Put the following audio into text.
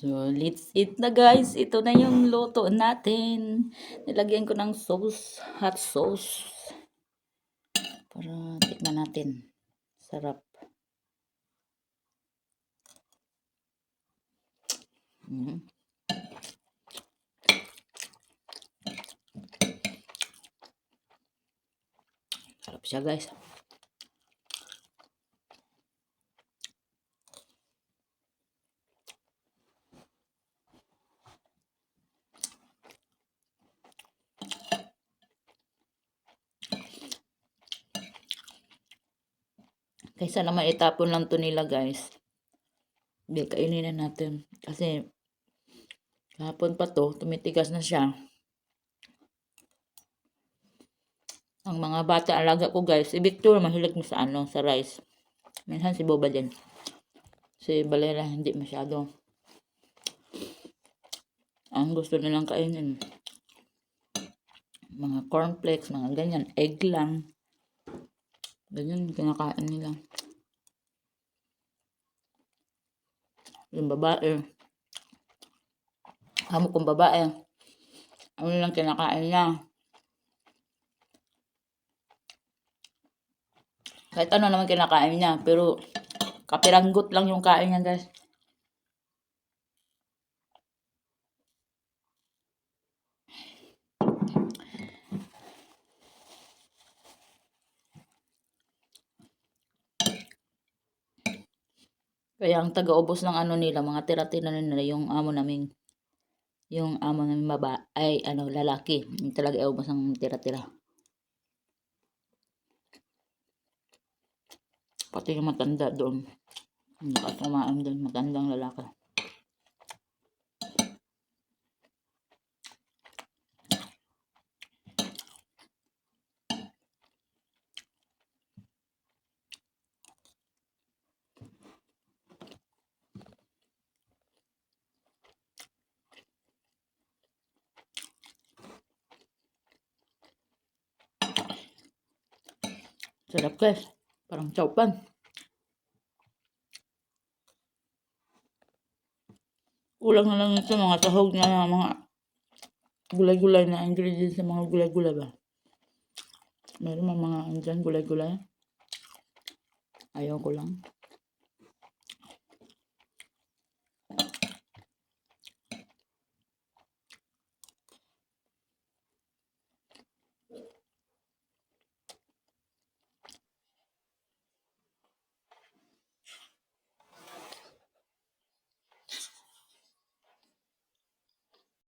So, let's eat na guys. Ito na yung luto natin. Nilagyan ko ng sauce, hot sauce. Para tikman natin. Sarap. Mm. Sarap siya guys. Kaysa naman itapon lang to nila guys. Hindi, kainin na natin. Kasi, kahapon pa to, tumitigas na siya. Ang mga bata, alaga ko guys, si Victor mahilig mo sa ano, sa rice. Minsan si Boba din. Si Valera hindi masyado. Ang gusto nilang kainin. Mga cornflakes, mga ganyan, egg lang. Ganyan, kinakain nila. Yung babae. Amo kong babae. Ano lang kinakain niya. Kahit ano naman kinakain niya. Pero, kapiranggot lang yung kain niya, guys. Kaya ang taga-ubos ng ano nila, mga tira-tira nila, yung amo naming, yung amo naming baba, ay ano, lalaki. Yung talaga ubos ng tira-tira. Pati yung matanda doon. Nakatumaan doon, matandang lalaki. Sarap guys. Parang chowpan. Kulang na lang ito mga sahog na mga gulay-gulay na ingredients sa mga gulay-gulay ba. Meron mga mga andyan gulay-gulay. Ayaw ko lang.